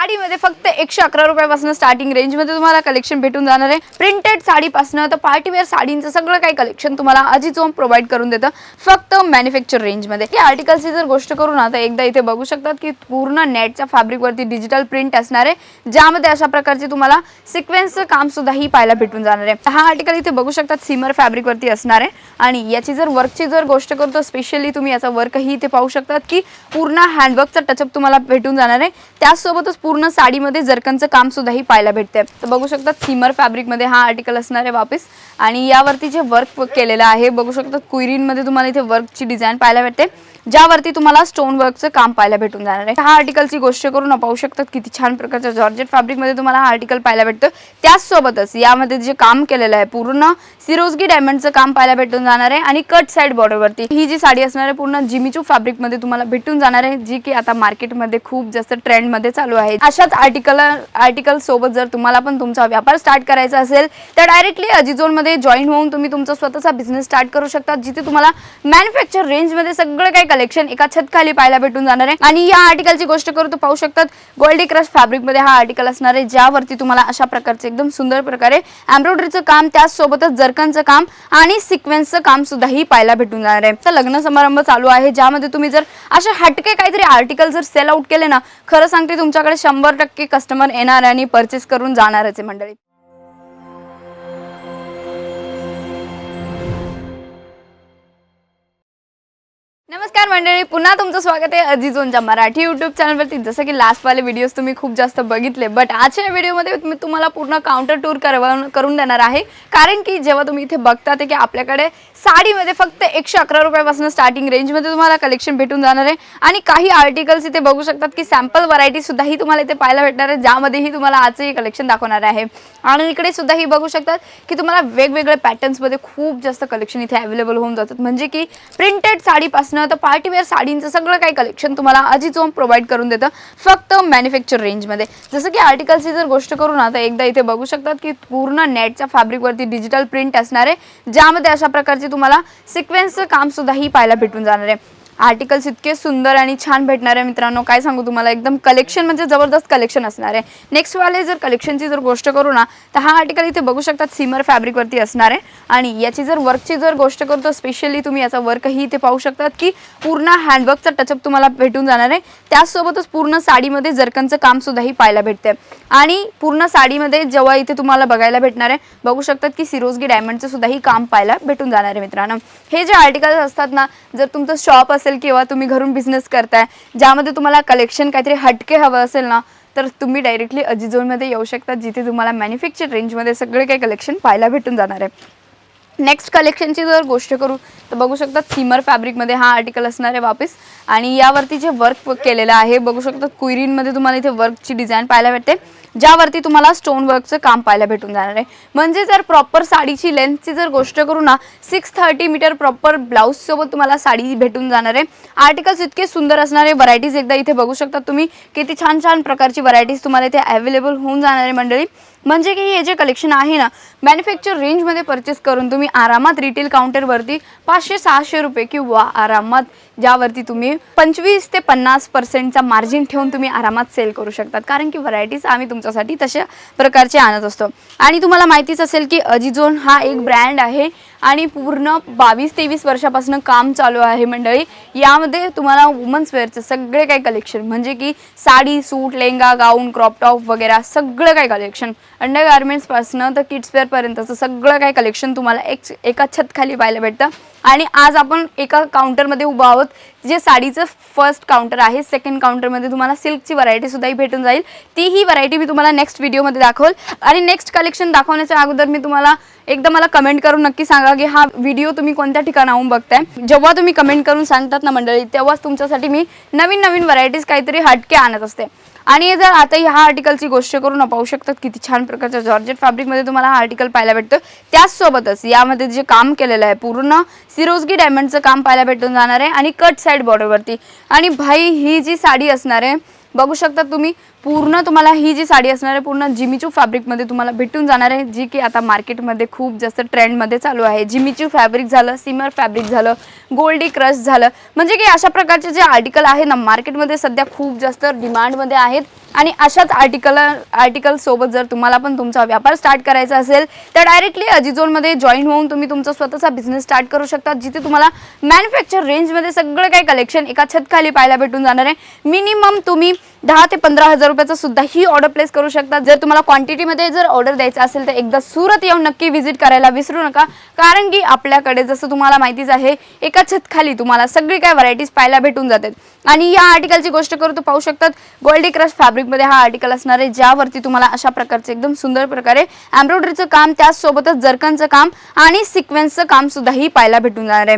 साडीमध्ये फक्त एकशे अकरा रुपयापासून स्टार्टिंग रेंजमध्ये तुम्हाला कलेक्शन भेटून जाणार आहे. प्रिंटेड साडीपासून तर पार्टीवेअर साडींचं सगळं काही कलेक्शन तुम्हाला आधीच प्रोव्हाइड करून देतं. फक्त मॅन्युफॅक्चर रेंजमध्ये या आर्टिकलची जर गोष्ट करू ना तर एकदा इथे बघू शकतात की पूर्ण नेटच्या फॅब्रिकवरती डिजिटल प्रिंट असणार आहे. ज्यामध्ये अशा प्रकारचे तुम्हाला सिक्वेन्सचं काम सुद्धा ही पाहायला भेटून जाणार आहे. हा आर्टिकल इथे बघू शकतात सिमर फॅब्रिकवरती असणार आहे. आणि याची जर वर्कची जर गोष्ट करू तर स्पेशली तुम्ही याचा वर्कही इथे पाहू शकतात की पूर्ण हँडवर्कचा टचअप तुम्हाला भेटून जाणार आहे. त्याचसोबतच पूर्ण साडीमध्ये जरकनचं काम सुद्धा ही पाहायला भेटते तर बघू शकतात सिमर फॅब्रिकमध्ये हा आर्टिकल असणार आहे वापस. आणि यावरती जे वर्क केलेलं आहे बघू शकतात कुईरीनमध्ये तुम्हाला इथे वर्कची डिझाईन पाहायला भेटते. ज्यावरती तुम्हाला स्टोन वर्कचं काम पाहायला भेटून जाणार आहे. हा आर्टिकलची गोष्ट करून पाहू शकतात किती छान प्रकारच्या जॉर्जेट फॅब्रिकमध्ये तुम्हाला हा आर्टिकल पाहायला भेटतं त्याचसोबतच यामध्ये जे काम केलेलं आहे पूर्ण सिरोजगी डायमंडचं काम पाहायला भेटून जाणार आहे. आणि कट साईड बॉर्डरवरती ही जी साडी असणार आहे पूर्ण जिमीचू फॅब्रिकमध्ये तुम्हाला भेटून जाणार आहे जी की आता मार्केटमध्ये खूप जास्त ट्रेंडमध्ये चालू आहे. अशाच आर्टिकल आर्टिकल सोबत जर तुम्हाला पण तुमचा व्यापार स्टार्ट करायचा असेल तर डायरेक्टली अजिझोनमध्ये जॉईन होऊन तुम्ही तुमचा स्वतःचा बिझनेस स्टार्ट करू शकता जिथे तुम्हाला मॅन्युफॅक्चर रेंजमध्ये सगळं काही कलेक्शन एका छत खाली पाहायला भेटून जाणार आहे. आणि या आर्टिकलची गोष्ट करू तर पाहू शकतात गोल्डी क्रश फॅब्रिकमध्ये हा आर्टिकल असणार आहे ज्यावरती तुम्हाला अशा प्रकारचे एकदम सुंदर प्रकारे एम्ब्रॉयडरीचं काम त्याचसोबतच जरकनचं काम आणि सिक्वेन्सचं काम सुद्धा ही पाहायला भेटून जाणार आहे. तर लग्न समारंभ चालू आहे ज्यामध्ये तुम्ही जर असे हटके काहीतरी आर्टिकल जर सेल आउट केले ना खरं सांगते तुमच्याकडे शंभर टक्के कस्टमर येणार आणि परचेस करून जाणारच आहे मंडळी. नमस्कार मंडळी पुन्हा तुमचं स्वागत आहे अजिजोनच्या मराठी युट्यूब चॅनलवरती जसं की लास्टवाले व्हिडिओज तुम्ही खूप जास्त बघितले बट आजच्या व्हिडिओमध्ये मी तुम्हाला पूर्ण काउंटर टूर करवून करून देणार आहे. कारण की जेव्हा तुम्ही इथे बघता ते की आपल्याकडे साडीमध्ये फक्त एकशे अकरा रुपयापासून स्टार्टिंग रेंजमध्ये तुम्हाला कलेक्शन भेटून जाणार आहे. आणि काही आर्टिकल्स इथे बघू शकतात की सॅम्पल व्हरायटी सुद्धा ही तुम्हाला इथे पाहायला भेटणार आहे ज्यामध्येही तुम्हाला आजही कलेक्शन दाखवणार आहे. आणि इकडे सुद्धा ही बघू शकतात की तुम्हाला वेगवेगळ्या पॅटर्न्समध्ये खूप जास्त कलेक्शन इथे अवेलेबल होऊन जातात. म्हणजे की प्रिंटेड साडीपासून तर पार्टीवेअर साडींचं सगळं काही कलेक्शन तुम्हाला अजित ओम प्रोव्हाइड करून देतं फक्त मॅन्युफॅक्चर रेंजमध्ये जसं की आर्टिकल्सची जर गोष्ट करू ना तर एकदा इथे बघू शकतात की पूर्ण नेटच्या फॅब्रिकवरती डिजिटल प्रिंट असणार आहे ज्यामध्ये अशा प्रकारचे तुम्हाला सिक्वेन्सचं काम सुद्धा ही पाहायला भेटून जाणार आहे. आर्टिकल्स इतके सुंदर आणि छान भेटणार आहे मित्रांनो. काय सांगू तुम्हाला? एकदम कलेक्शन म्हणजे जबरदस्त कलेक्शन असणार आहे. नेक्स्ट वाले जर कलेक्शनची जर गोष्ट करू ना तर हा आर्टिकल इथे बघू शकतात सिमर फॅब्रिकवरती असणार आहे. आणि याची जर वर्कची जर गोष्ट करतो स्पेशली तुम्ही याचा वर्कही इथे पाहू शकतात की पूर्ण हँडवर्कचा टचअप तुम्हाला भेटून जाणार आहे. त्याचसोबतच पूर्ण साडीमध्ये जरकनचं काम पाहायला भेटते आणि पूर्ण साडीमध्ये जेव्हा इथे तुम्हाला बघायला भेटणार आहे बघू शकतात की सिरोजगी डायमंडचं सुद्धा ही काम पाहायला भेटून जाणार आहे मित्रांनो. हे जे आर्टिकल्स असतात ना जर तुमचं शॉप असेल किंवा तुम्ही घरून बिझनेस करताय ज्यामध्ये तुम्हाला कलेक्शन काहीतरी हटके हवं असेल ना तर तुम्ही डायरेक्टली अजिझोनमध्ये येऊ शकता जिथे तुम्हाला मॅन्युफॅक्चर रेंजमध्ये सगळे काही कलेक्शन पाहायला भेटून जाणार आहे. नेक्स्ट कलेक्शनची जर गोष्ट करू तर बघू शकतात सिमर फॅब्रिकमध्ये हा आर्टिकल असणार आहे वापस. आणि यावरती जे वर्क केलेलं आहे बघू शकतात कुईरीनमध्ये तुम्हाला इथे वर्कची डिझाईन पाहायला भेटते. ज्यावरती तुम्हाला स्टोन वर्कचं काम पाहायला भेटून जाणार आहे. म्हणजे जर प्रॉपर साडीची लेंथची जर गोष्ट करू ना सिक्स थर्टी मीटर प्रॉपर ब्लाऊजसोबत तुम्हाला साडी भेटून जाणार आहे. आर्टिकल्स इतके सुंदर असणारे व्हरायटीज एकदा इथे बघू शकता तुम्ही. किती छान छान प्रकारची व्हरायटीज तुम्हाला इथे अवेलेबल होऊन जाणार आहे मंडळी. म्हणजे की हे जे कलेक्शन आहे ना मॅन्युफॅक्चर रेंजमध्ये परचेस करून तुम्ही आरामात रिटेल काउंटरवरती पाचशे सहाशे रुपये किंवा आरामात ज्यावरती तुम्ही पंचवीस ते पन्नास पर्सेंटचा मार्जिन ठेवून तुम्ही आरामात सेल करू शकतात. कारण की व्हरायटीज आम्ही तुमच्यासाठी तशा प्रकारचे आणत असतो. आणि तुम्हाला माहितीच असेल की अजिझोन हा एक ब्रँड आहे आणि पूर्ण बावीस तेवीस वर्षापासून काम चालू आहे मंडळी. यामध्ये तुम्हाला वुमन्स वेअरचे सगळे काही कलेक्शन म्हणजे की sari suit lehenga gown crop top वगैरे सगळं काही कलेक्शन अंडर गार्मेंट्सपासनं तर किड्सवेअरपर्यंतचं सगळं काही कलेक्शन तुम्हाला एक एका छतखाली पाहायला भेटतं. आणि आज आपण एका काउंटरमध्ये उभं आहोत जे साडीचं फर्स्ट काउंटर आहे सेकंड काउंटरमध्ये तुम्हाला सिल्कची व्हरायटी सुद्धाही भेटून जाईल. ती ही व्हरायटी मी तुम्हाला नेक्स्ट व्हिडिओमध्ये दाखवल. आणि नेक्स्ट कलेक्शन दाखवण्याच्या अगोदर मी तुम्हाला एकदा मला कमेंट करून नक्की सांगा की हा व्हिडिओ तुम्ही कोणत्या ठिकाणाहून बघताय. जेव्हा तुम्ही कमेंट करून सांगतात ना मंडळी तेव्हाच तुमच्यासाठी मी नवीन नवीन व्हरायटीज काहीतरी हटके आणत असते. आणि जर आता ह्या आर्टिकलची गोष्ट करून पाहू शकतात किती छान प्रकारच्या जॉर्जेट फॅब्रिकमध्ये तुम्हाला हा आर्टिकल पाहायला भेटतो. त्याचसोबतच यामध्ये जे काम केलेलं आहे पूर्ण सिरोजगी डायमंडचं काम पाहायला भेटून जाणार आहे आणि कट साईड बॉर्डरवरती आणि भाई ही जी साडी असणार आहे बघू शकता तुम्ही पूर्ण तुम्हाला ही जी साडी असणार आहे पूर्ण जिमीचू फॅब्रिकमध्ये तुम्हाला भेटून जाणार आहे जी की आता मार्केटमध्ये खूप जास्त ट्रेंडमध्ये चालू आहे. जिमीचू फॅब्रिक झालं सिमर फॅब्रिक झालं गोल्डी क्रश झालं म्हणजे की अशा प्रकारचे जे आर्टिकल आहे ना मार्केटमध्ये सध्या खूप जास्त डिमांडमध्ये आहेत. आणि अशाच आर्टिकल आर्टिकल सोबत जर तुम्हाला पण तुमचा व्यापार स्टार्ट करायचा असेल तर डायरेक्टली अजिझोनमध्ये जॉईन होऊन तुम्ही तुमचा स्वतःचा बिझनेस स्टार्ट करू शकता जिथे तुम्हाला मॅन्युफॅक्चर रेंजमध्ये सगळं काही कलेक्शन एका छतखाली पाहायला भेटून जाणार आहे. मिनिमम तुम्ही दहा ते पंधरा हजार रुपयाचं सुद्धा ही ऑर्डर प्लेस करू शकता. जर तुम्हाला क्वांटिटीमध्ये जर ऑर्डर द्यायचं असेल तर एकदा सुरत येऊन नक्की व्हिजिट करायला विसरू नका. कारण की आपल्याकडे जसं तुम्हाला माहितीच आहे एका छतखाली तुम्हाला सगळी काय व्हरायटीज पाहायला भेटून जातात. आणि या आर्टिकलची गोष्ट करू तर पाहू शकतात गोल्डी क्रश फॅब्रिकमध्ये हा आर्टिकल असणार आहे ज्यावरती तुम्हाला अशा प्रकारचे एकदम सुंदर प्रकारे एम्ब्रॉयडरीचं काम त्याचसोबतच जरकनचं काम आणि सिक्वेन्सचं काम सुद्धाही पाहायला भेटून जाणार आहे.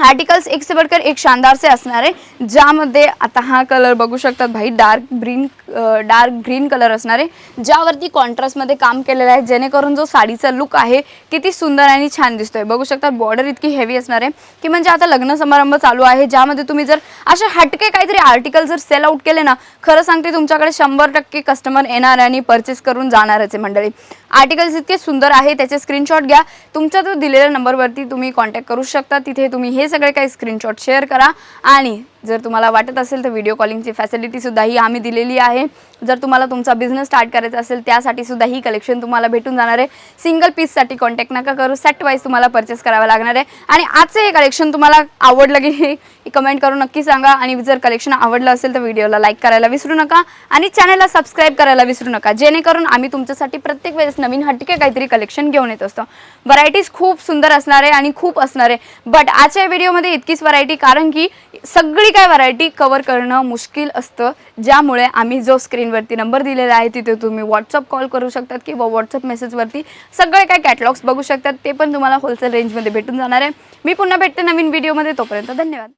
आर्टिकल्स एक से बढ़कर एक शानदार से असणार आहे. ज्यामध्ये आता हा कलर बघू शकतात भाई dark green dark green colour असणार आहे. ज्यावरती कॉन्ट्रास्टमध्ये काम केलेलं आहे जेणेकरून जो साडीचा लुक आहे किती सुंदर आणि छान दिसतोय. बघू शकता बॉर्डर इतकी हेवी असणार आहे. की म्हणजे आता लग्न समारंभ चालू आहे ज्यामध्ये तुम्ही जर असे हटके काहीतरी आर्टिकल जर सेल आउट केले ना खरं सांगते तुमच्याकडे शंभर टक्के कस्टमर येणार आणि परचेस करून जाणारच आहे मंडळी. आर्टिकल्स इतके सुंदर आहे त्याचे स्क्रीनशॉट घ्या. तुमच्या तो दिलेल्या नंबरवरती तुम्ही कॉन्टॅक्ट करू शकता. तिथे तुम्ही हे सगळे काही स्क्रीनशॉट शेअर करा. आणि जर तुम्हाला वाटत असेल तर व्हिडिओ कॉलिंगची फॅसिलिटी सुद्धा ही आम्ही दिलेली आहे. जर तुम्हाला तुमचा बिझनेस स्टार्ट करायचा असेल त्यासाठी सुद्धा ही कलेक्शन तुम्हाला भेटून जाणार आहे. सिंगल पीससाठी कॉन्टॅक्ट नका करू. सेट वाईज तुम्हाला परचेस करावं लागणार आहे. आणि आजचं हे कलेक्शन तुम्हाला आवडलं की कमेंट करून नक्की सांगा. आणि जर कलेक्शन आवडलं असेल तर व्हिडिओला लाईक करायला विसरू नका. आणि चॅनलला सबस्क्राईब करायला विसरू नका. जेणेकरून आम्ही तुमच्यासाठी प्रत्येक वेळेस नवीन हटके काहीतरी कलेक्शन घेऊन येत असतो. व्हरायटीज खूप सुंदर असणार आहे आणि खूप असणार आहे. बट आजच्या व्हिडिओमध्ये इतकीच व्हरायटी कारण की सगळी काय व्हरायटी कव्हर करणं मुश्किल असतं? ज्यामुळे आम्ही जो स्क्रीनवरती नंबर दिलेला आहे तिथे तुम्ही व्हॉट्सअप कॉल करू शकतात किंवा व्हॉट्सअप मेसेजवरती सगळे काय कॅटलॉग्स बघू शकतात ते पण तुम्हाला होलसेल रेंजमध्ये भेटून जाणार आहे. मी पुन्हा भेटते नवीन व्हिडिओमध्ये तोपर्यंत धन्यवाद.